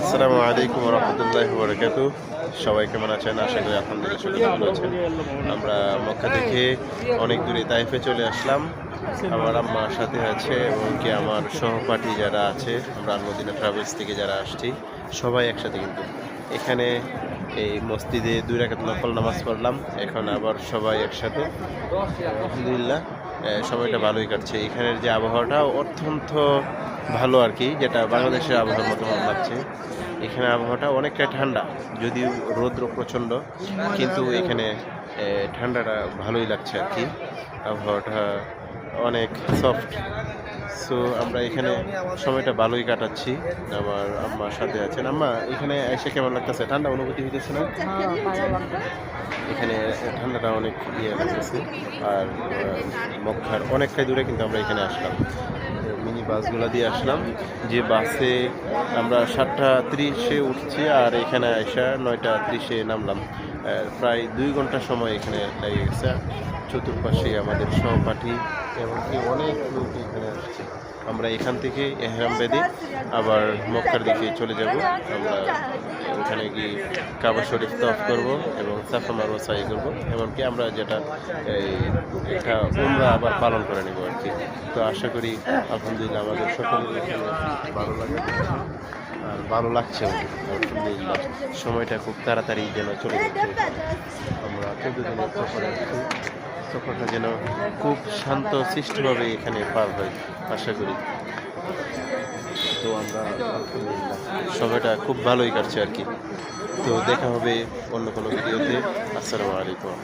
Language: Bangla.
আসসালামু আলাইকুম রহমতুল্লাহ বরকাতু। সবাই কেমন আছেন? আশা করি আলহামদুলিল্লাহ সবাই ভালো আছেন। আমরা মক্কা থেকে অনেক দূরে তাইফে চলে আসলাম। আমার আম্মার সাথে আছে এবং কি আমার সহপাঠী যারা আছে, আমরা মদিনা ট্রাভেলস থেকে যারা আসছি, সবাই একসাথে কিন্তু। এখানে এই মসজিদে দুই রাকাত নকল নামাজ পড়লাম। এখন আবার সবাই একসাথে। আলহামদুলিল্লাহ সময়টা ভালোই কাটছে। এখানের যে আবহাওয়াটা অত্যন্ত ভালো আর কি, যেটা বাংলাদেশের আবহাওয়ার মতো ভালো লাগছে। এখানে আবহাওয়াটা অনেকটাই ঠান্ডা, যদিও রৌদ্র প্রচণ্ড, কিন্তু এখানে ঠান্ডাটা ভালোই লাগছে আর কি। আবহাওয়াটা অনেক সফট সো আমরা এখানে সময়টা ভালোই কাটাচ্ছি। আমার আম্মার সাথে আছেন। আম্মা এখানে এসে কেমন লাগতেছে? ঠান্ডা অনুভূতি হইতেছে না? এখানে ঠান্ডাটা অনেক ইয়ে লাগতেছে আর মক্ষার মক্কার অনেকটাই দূরে কিন্তু আমরা এখানে আসলাম। মিনি বাসগুলো দিয়ে আসলাম। যে বাসে আমরা সাতটা ত্রিশে উঠছি আর এখানে আসা নয়টা ত্রিশে নামলাম। প্রায় দুই ঘণ্টা সময় এখানে লেগে গেছে। চতুর্পাশে আমাদের সহপাঠী এমনকি অনেক লোক এখানে আসছে। আমরা এখান থেকে এহরাম বেদে আবার মক্কার দিকে চলে যাব। আমরা ওখানে গিয়ে কাবা শরীফ তফ করব এবং সাফা মারওয়া সাই করব। এমনকি আমরা যেটা একটা উমরা আবার পালন করে নেব আর কি। তো আশা করি, আলহামদুলিল্লাহ, আমাদের সকলের ভালো লাগে আর ভালো লাগছে আলহামদুলিল্লাহ, সময়টা খুব তাড়াতাড়ি যেন চলে যাচ্ছে। আমরা চোদ্দ সফরটা যেন খুব শান্ত, সৃষ্টিভাবে এখানে পার হয়, আশা করি। তো আমরা সময়টা খুব ভালোই কাটছে আর কি। তো দেখা হবে অন্য কোনো ভিডিওতে। আসসালামু আলাইকুম।